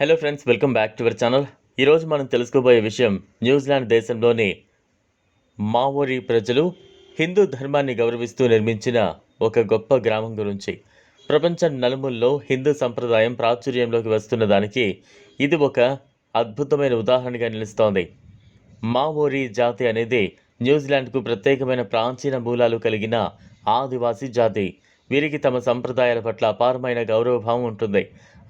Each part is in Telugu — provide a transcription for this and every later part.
Hello friends welcome back to our channel ఈరోజు మనం తెలుసుకోబోయే విషయం న్యూజిలాండ్ దేశంలోని మావోరీ ప్రజలు హిందూ ధర్మాన్ని గౌరవిస్తూ నిర్మించిన ఒక గొప్ప గ్రామం గురించి. ప్రపంచ నలుమూల్లో హిందూ సంప్రదాయం ప్రాచుర్యంలోకి వస్తున్న దానికి ఇది ఒక అద్భుతమైన ఉదాహరణగా నిలుస్తోంది. మావోరీ జాతి అనేది న్యూజిలాండ్కు ప్రత్యేకమైన ప్రాచీన మూలాలు కలిగిన ఆదివాసీ జాతి. వీరికి తమ సంప్రదాయాల పట్ల అపారమైన గౌరవభావం ఉంటుంది.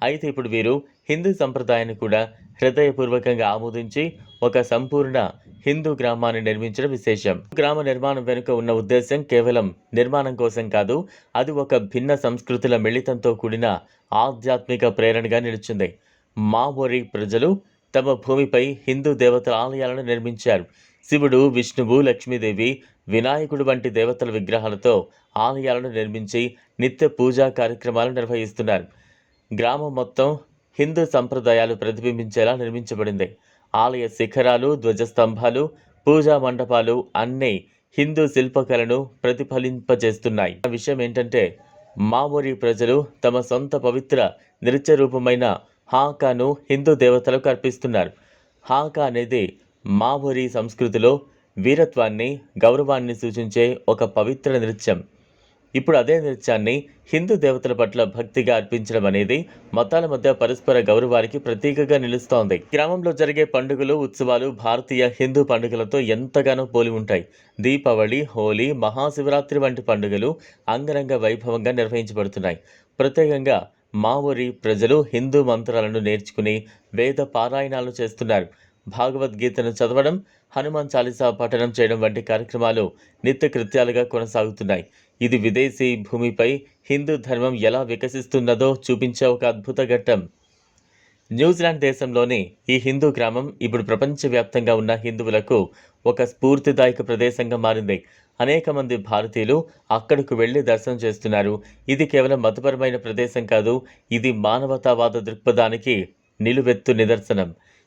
అయితే ఇప్పుడు వీరు హిందూ సంప్రదాయాన్ని కూడా హృదయపూర్వకంగా ఆమోదించి ఒక సంపూర్ణ హిందూ గ్రామాన్ని నిర్మించడం విశేషం. గ్రామ నిర్మాణం వెనుక ఉన్న ఉద్దేశం కేవలం నిర్మాణం కోసం కాదు అది ఒక భిన్న సంస్కృతుల మిళితంతో కూడిన ఆధ్యాత్మిక ప్రేరణగా నిలిచింది. మావోరి ప్రజలు తమ భూమిపై హిందూ దేవతల ఆలయాలను నిర్మించారు. శివుడు విష్ణువు లక్ష్మీదేవి వినాయకుడు వంటి దేవతల విగ్రహాలతో ఆలయాలను నిర్మించి నిత్య పూజా కార్యక్రమాలు నిర్వహిస్తున్నారు. గ్రామం మొత్తం హిందూ సంప్రదాయాలు ప్రతిబింబించేలా నిర్మించబడింది. ఆలయ శిఖరాలు ధ్వజస్తంభాలు పూజా మండపాలు అన్నీ హిందూ శిల్పకళను ప్రతిఫలింపజేస్తున్నాయి. ఆ విషయం ఏంటంటే మావోరీ ప్రజలు తమ సొంత పవిత్ర నృత్య రూపమైన హాకాను హిందూ దేవతలకు అర్పిస్తున్నారు. హాకా అనేది మావోరీ సంస్కృతిలో వీరత్వాన్ని గౌరవాన్ని సూచించే ఒక పవిత్ర నృత్యం. ఇప్పుడు అదే నృత్యాన్ని హిందూ దేవతల పట్ల భక్తిగా అర్పించడం అనేది మతాల మధ్య పరస్పర గౌరవానికి ప్రతీకగా నిలుస్తోంది. గ్రామంలో జరిగే పండుగలు ఉత్సవాలు భారతీయ హిందూ పండుగలతో ఎంతగానో పోలి ఉంటాయి. దీపావళి హోలీ మహాశివరాత్రి వంటి పండుగలు అంగరంగ వైభవంగా నిర్వహించబడుతున్నాయి. ప్రత్యేకంగా మావోరి ప్రజలు హిందూ మంత్రాలను నేర్చుకుని వేద పారాయణాలు చేస్తున్నారు. భాగవద్గీతను చదవడం హనుమాన్ చాలీసా పఠనం చేయడం వంటి కార్యక్రమాలు నిత్య కృత్యాలుగా కొనసాగుతున్నాయి. ఇది విదేశీ భూమిపై హిందూ ధర్మం ఎలా వికసిస్తున్నదో చూపించే ఒక అద్భుత ఘట్టం. న్యూజిలాండ్ దేశంలోని ఈ హిందూ గ్రామం ఇప్పుడు ప్రపంచవ్యాప్తంగా ఉన్న హిందువులకు ఒక స్ఫూర్తిదాయక ప్రదేశంగా మారింది. అనేక మంది భారతీయులు అక్కడకు వెళ్ళి దర్శనం చేస్తున్నారు. ఇది కేవలం మతపరమైన ప్రదేశం కాదు ఇది మానవతావాద దృక్పథానికి నిలువెత్తు నిదర్శనం.